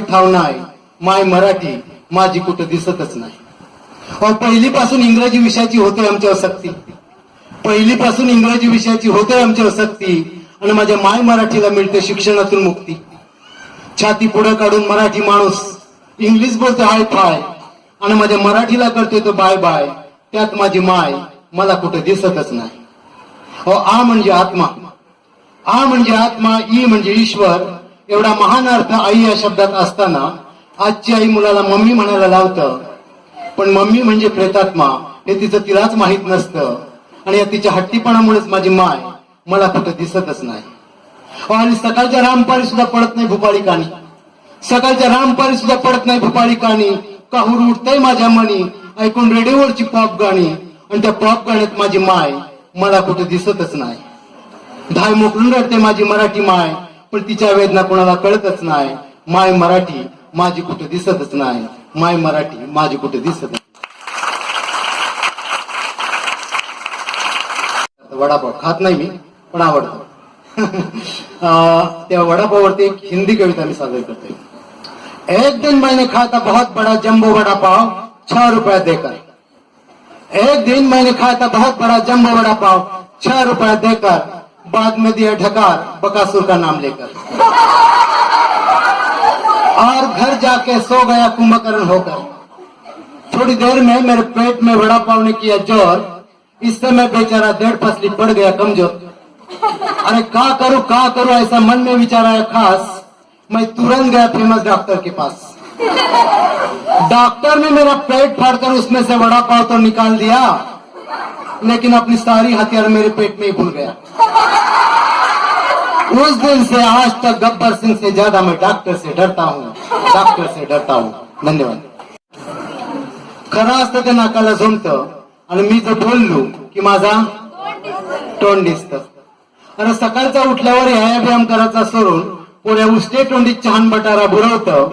ठाव नाही माय मराठी माझी कुठं दिसतच नाही. अहो पहिलीपासून इंग्रजी विषयाची होते आमच्यावर सक्ती. पहिलीपासून इंग्रजी विषयाची होते आमच्यावर सक्ती आणि माझ्या माय मराठीला मिळते शिक्षणातून मुक्ती. छाती पुढे काढून मराठी माणूस इंग्लिश बोलतो हाय फाय आणि माझ्या मराठीला करतोय तो बाय बाय त्यात माझी माय मला कुठे दिसतच नाही. अ म्हणजे आत्मा. आ म्हणजे आत्मा ई म्हणजे ईश्वर एवढा महान अर्थ आई या शब्दात असताना आजची आई मुलाला मम्मी म्हणायला लावतं. पण मम्मी म्हणजे प्रेतात्मा हे तिचं तिलाच माहीत नसतं. आणि या तिच्या हट्टीपणामुळेच माझी माय मला कुठं दिसतच नाही. आणि सकाळच्या रामपाळी सुद्धा पडत नाही भुपाळी काणी सकाळच्या रामपारी सुद्धा पडत नाही भुपाळी काणी काहूर उठतंय माझ्या मनी? ऐकून रेडिओवरची पॉप गाणी. आणि त्या पॉप गाण्यात माझी माय मला कुठं दिसतच नाही. धाय मोकळून रडते माझी मराठी माय. पण तिच्या वेदना कोणाला कळतच नाही. माय मराठी माझी कुठं दिसतच नाही. माय मराठी माझी कुठं दिसत वडापाव खात नाही मी पण आवडतो. त्या वडापाववरती एक हिंदी कविता मी सादर करते. एक दिन मैंने खाता बहुत बड़ा जम्बो वड़ा पाव छह रुपया देकर. एक दिन मैंने खाया था बहुत बड़ा जम्बो वड़ा पाव छह रुपया देकर. बाद में दिया ढकार, बकासुर का नाम लेकर। और घर जाके सो गया कुंभकर्ण होकर। थोड़ी देर में मेरे पेट में वड़ा पाव ने किया ज़ोर। इससे मैं बेचारा डेढ़ फसली पड़ गया कमज़ोर। अरे का करूँ का करूँ, ऐसा मन में विचार आया खास। मैं तुरंत गया फ़ेमस डॉक्टर के पास। डॉक्टर ने मेरा पेट फाड़कर उसमें से वड़ा पाव तो निकाल दिया। लेकिन अपनी सारी हथियार मेरे पेट में ही भूल गया। उस दिन से आज तक गब्बर सिंह से ज्यादा मैं डॉक्टर से डरता हूँ डॉक्टर से डरता हूँ। धन्यवाद। खरं असतं ते नाकाला झोमत आणि मी जर बोललो की माझा तोंड दिसत आणि सकाळचा उठल्यावर ह्या व्यायाम करायचा सोडून पुढे उष्टे तोंडीत छान बटारा बुरवतं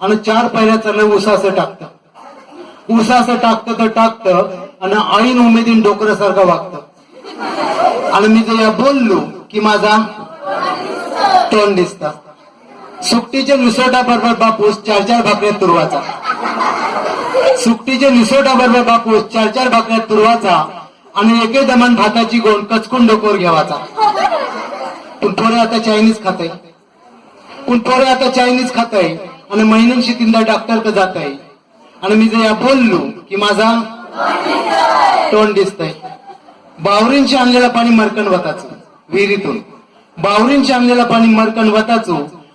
आणि चार पहिल्या चाललं उसाचं टाकतं। उसाचं टाकतं तर टाकतं आणि ऐन उमेदीन डोकऱ्यासारखं वागतं. आणि मी जर या बोललो की माझा तोंड दिसता. सुकटीच्या निसोटा बरोबर बापूस चार चार भाकऱ्या तुरवाचा. सुकटीच्या निसोटा बरोबर बापूस चार चार भाकऱ्या तुरवाचा. आणि एके दमान भाताची गोंड कचकून डोकोर घ्यावाचा पण थोडे आता चायनीज खाताय. पण थोडे आता चायनीज खाताय. आणि महिन्यांशी तीनदा डॉक्टर का जात आहे आणि मी जर या बोललो की माझा तोंड दिसतंय. बावरींची आणलेला पाणी मरकण वताचं विहिरीतून. बावरींची आणलेला पाणी मरकण वताचो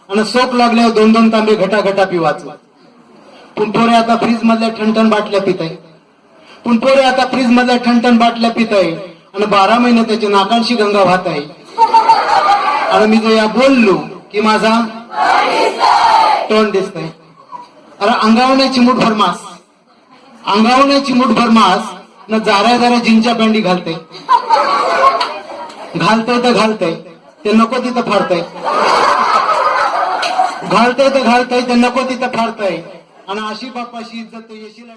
आणि सोप लागल्यावर दोन दोन तांबे घटा घटा पिवाचो. पण पोरे आता फ्रीज मधल्या ठणठण बाटल्या पिताय. पण पोरे आता फ्रीज मधल्या ठणठण बाटल्या पिताय आणि बारा महिने त्याची नाकांशी गंगा वाहत आहे आणि मी जर या बोललो की माझा तोंड दिसतंय. अरे अंगावण्याची मुठ भरमास अंगावण्याची मुठ भरमास न जाऱ्या जारा जिंच्या बँडी घालते. घालतय तर घालतय ते नको तिथं फाडतय. घालतय तर घालतय ते नको तिथं फाडतय. आणि अशी बापाशी इज्जत येशील येशीला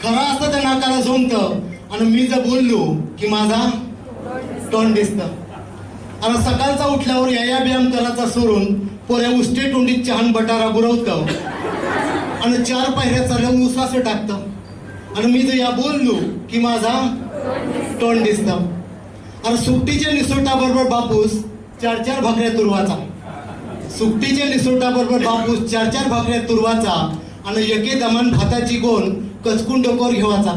खरं असतं त्या नाकाला झोमत आणि मी जर बोललो की माझा तोंड दिसत. आणि सकाळचा उठल्यावर या व्यायाम करायचा सोडून पोऱ्या उष्टे तोंडीत चहान बटारा बुरवत आणि चार पायऱ्या चालवून उसाचं टाकतं. आणि मी जर या बोललो की माझा तोंड दिसत. आणि सुट्टीच्या निसोटा बरोबर बापूस चार चार भाकऱ्या तुरवाचा. सुट्टीच्या निसोटा बरोबर बापूस चार चार भाकऱ्या तुरवाचा आणि एके दमान भाताची गोण कचकून डोकोर घेवाचा.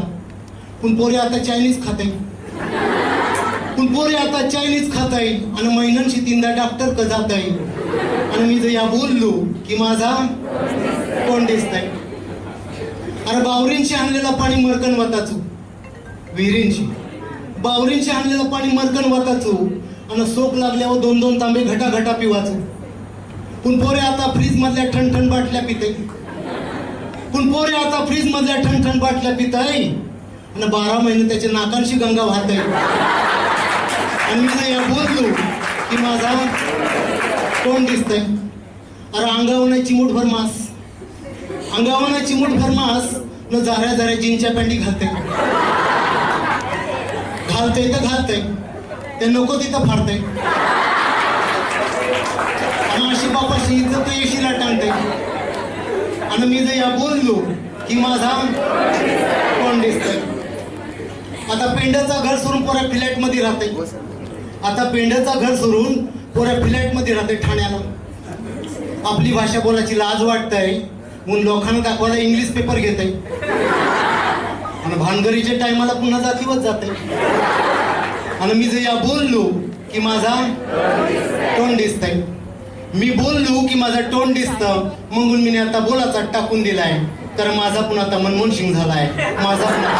पण पोरे आता चायनीज खाते पण पोरे आता चायनीज खाताय आणि महिन्यांशी तीनदा डॉक्टर क जात आणि मी जर या बोललो की माझा तोंड दिसतंय. अरे बावरींशी आणलेलं पाणी मरकण वाताचू विहिरींची. बावरींशी आणलेलं पाणी मरकण वाताचू आणि सोप लागल्यावर दोन दोन तांबे घटा घटा पिवाचू पण पोरे आता फ्रीज मधल्या ठणठण बाटल्या पिते पण पोरे आता फ्रीज मधल्या ठणठण बाटल्या पिताय. आणि बारा महिने त्याच्या नाकांशी गंगा वाहत आणि मी जर या बोललो की माझा तोंड दिसतंय. अरे अंगावर नाही चिमूटभर मास. अंगावण्याची चिमूट मास न जाऱ्या जाऱ्या जीनच्या पॅन्टी घालते. घालते तर घालते ते नको तिथं फाडते. अशी बापाशी इज्जत येशीला टांगते. आणि मी जर या बोललो की माझा कोण दिसतंय. आता पेंड्याचा घर सोडून पोऱ्या फ्लॅटमध्ये राहते. आता पेंड्याचा घर सोडून पोऱ्या फ्लॅटमध्ये राहते ठाण्याला. आपली भाषा बोलायची लाज वाटतंय. म्हणून लोकांना दाखवायला इंग्लिश पेपर घेत आहे आणि भानगरीच्या टायमाला पुन्हा जातीवच जाते आणि मी जर या बोललो की माझा तोंड दिसतंय. मी बोललो की माझं तोंड दिसतं म्हणून मी आता बोलाचा टाकून दिलाय. तर माझा पुन्हा आता मनमोहन सिंग झालाय. माझा पुन्हा